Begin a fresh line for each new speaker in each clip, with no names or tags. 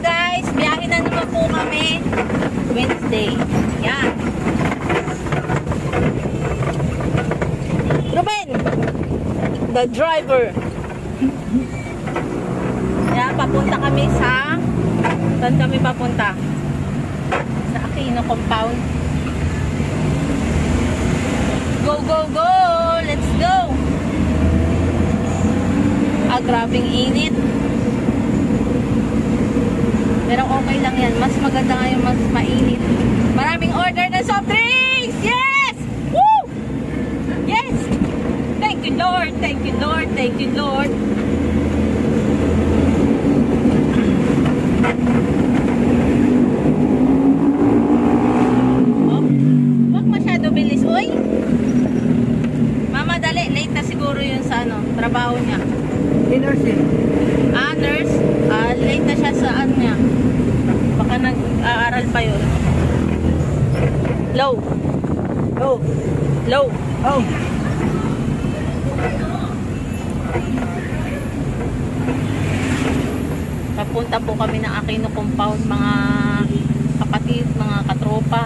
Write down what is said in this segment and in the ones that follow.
Guys! Biyahe na naman po kami Wednesday. Yan. Ruben! The driver. Yan, papunta kami sa saan kami papunta? Sa Aquino compound. Go, go, go! Let's go! Ah, grabing in. Okay lang yan. Mas maganda nga yung mas mainit. Maraming order na soft drinks! Yes! Woo! Yes! Thank you, Lord! Thank you, Lord! Thank you, Lord! Oh, wag masyado bilis. Uy! Mama, dali. Late na siguro yun sa ano, trabaho niya.
Inursing.
Ah, nurse. Ah, late na siya sa ano niya. Nag-aaral pa yun. Low.
Oh,
Low.
oh.
Papunta po kami ng Aquino Compound, mga kapatid, mga katropa.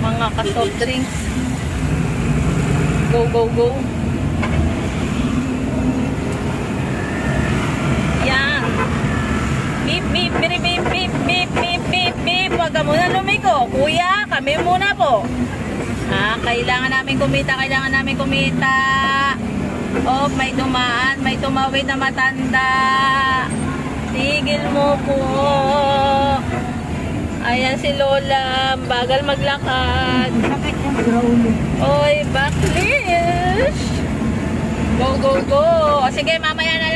Mga ka-soft drinks. Go, go, go. Kailangan namin kumita, kailangan namin kumita. Oh, may dumaan, may tumawid na matanda. Tigil mo po. Ayan si Lola, bagal maglakad.
Sakit yung ground.
Oy, backlash! Go, go, go! Sige, mamaya na